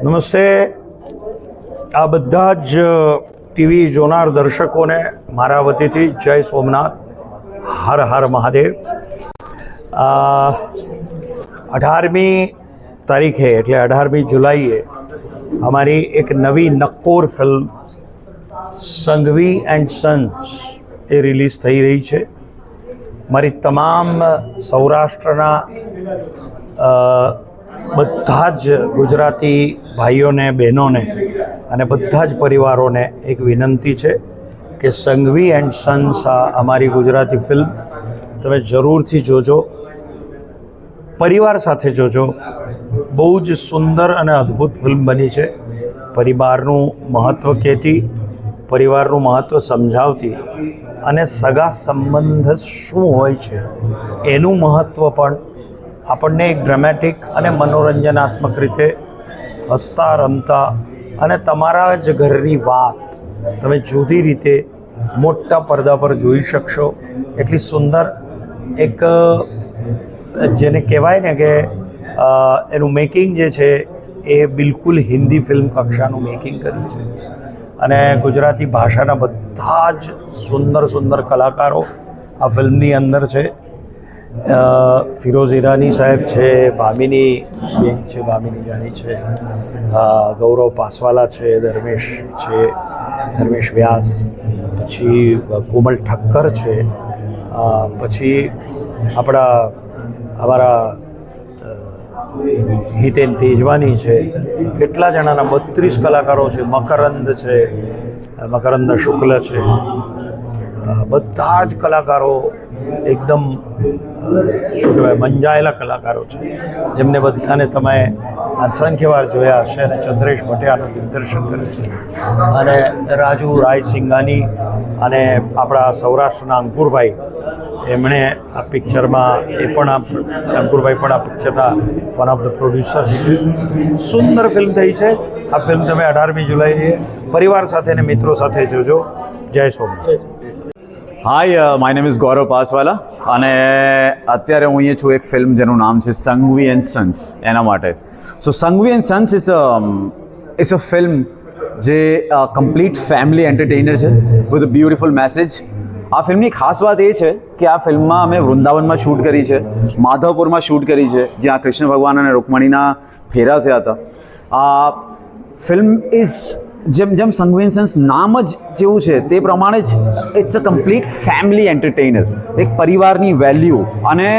નમસ્તે. આ બધા જ ટીવી જોનાર દર્શકોને મારા વતીથી જય સોમનાથ હર હર મહાદેવ. અઢારમી તારીખે, એટલે અઢારમી જુલાઈએ અમારી એક નવી નક્કોર ફિલ્મ, સંઘવી એન્ડ સન્સ એ રિલીઝ થઈ રહી છે. મારી તમામ સૌરાષ્ટ્રના બધા જ ગુજરાતી ભાઈઓને, બહેનોને અને બધા જ પરિવારોને એક વિનંતી છે કે સંઘવી એન્ડ સન્સ આ અમારી ગુજરાતી ફિલ્મ તમે જરૂરથી જોજો, પરિવાર સાથે જોજો. બહુ જ સુંદર અને અદ્ભુત ફિલ્મ બની છે. પરિવારનું મહત્ત્વ કહેતી, પરિવારનું મહત્ત્વ સમજાવતી અને સગા સંબંધ શું હોય છે એનું મહત્ત્વ પણ આપણને એક ડ્રામેટિક અને મનોરંજનાત્મક રીતે હસતા, રમતા અને તમારા જ ઘરની વાત તમે જુદી રીતે મોટા પડદા પર જોઈ શકશો. એટલી સુંદર એક જેને કહેવાય ને કે એનું મેકિંગ જે છે એ બિલકુલ હિન્દી ફિલ્મ કક્ષાનું મેકિંગ કર્યું છે. અને ગુજરાતી ભાષાના બધા જ સુંદર સુંદર કલાકારો આ ફિલ્મની અંદર છે. ફિરોઝ ઈરાની સાહેબ છે ભામિની બેન છે ભામિની જાની છે ગૌરવ પાસવાલા છે, ધર્મેશ છે, ધર્મેશ વ્યાસ, પછી કોમલ ઠક્કર છે પછી આપણા, અમારા હિતેન તેજવાની છે, કેટલા જણાના બત્રીસ કલાકારો છે, મકરંદ છે મકરંદ શુક્લ છે બધા જ કલાકારો એકદમ શું કહેવાય, મંજાયેલા કલાકારો છે. જેમને બધાને તમે અસંખ્ય વાર જોયા હશે અને ચંદ્રેશ ભટિયાનું દિગ્દર્શન કર્યું છે. અને રાજુ રાય સિંઘાની અને આપણા સૌરાષ્ટ્રના અંકુરભાઈ, એમણે આ પિક્ચરમાં, એ પણ આ અંકુરભાઈ પણ આ પિક્ચરના વન ઓફ ધ પ્રોડ્યુસર્સ સુંદર ફિલ્મ થઈ છે. આ ફિલ્મ તમે અઢારમી જુલાઈએ પરિવાર સાથે અને મિત્રો સાથે જોજો. Jai Somnath. Hi my name is Gaurav Paswala અને અત્યારે હું અહીંયા છું એક ફિલ્મ જેનું નામ છે સંઘવી એન્ડ સન્સ એના માટે. So Sanghvi and sons is is a film જે કમ્પ્લીટ ફેમિલી એન્ટરટેનર છે વિથ અ બ્યુટિફુલ મેસેજ આ ફિલ્મની ખાસ વાત એ છે કે આ ફિલ્મમાં અમે વૃંદાવનમાં શૂટ કરી છે, માધવપુરમાં શૂટ કરી છે, જ્યાં કૃષ્ણ ભગવાન અને રૂકમણીના ફેરા થયા હતા. આ ફિલ્મ ઇઝ જેમ જેમ સંગવેન્સન્સ નામ જ જેવું છે, તે પ્રમાણે જ it's a complete family entertainer એક પરિવારની વેલ્યુ અને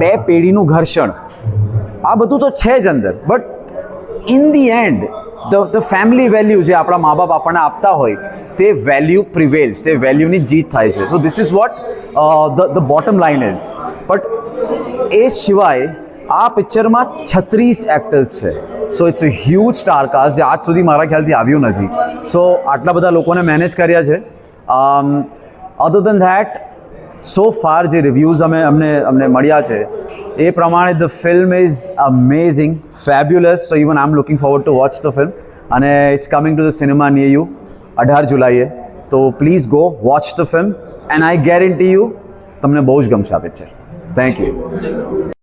બે પેઢીનું ઘર્ષણ. આ બધું તો છે જ અંદર. But in the end the the family value જે આપણા મા બાપ આપણને આપતા હોય, તે વેલ્યુ પ્રિવેલ્સ તે વેલ્યુની જીત થાય છે. So this is what the the bottom line is but એ સિવાય આ પિક્ચરમાં છત્રીસ એક્ટર્સ છે. So it's a huge star cast જે આજ સુધી મારા ખ્યાલથી આવ્યું નથી. સો આટલા બધા લોકોને મેનેજ કર્યા છે. Other than that so far જે રિવ્યૂઝ અમે, અમને અમને મળ્યા છે, એ પ્રમાણે the film is amazing fabulous so even I am looking forward to watch the film અને it's coming to the cinema near you અઢાર જુલાઈએ. તો please go watch the film and I guarantee you તમને બહુ જ ગમશે આ picture thank you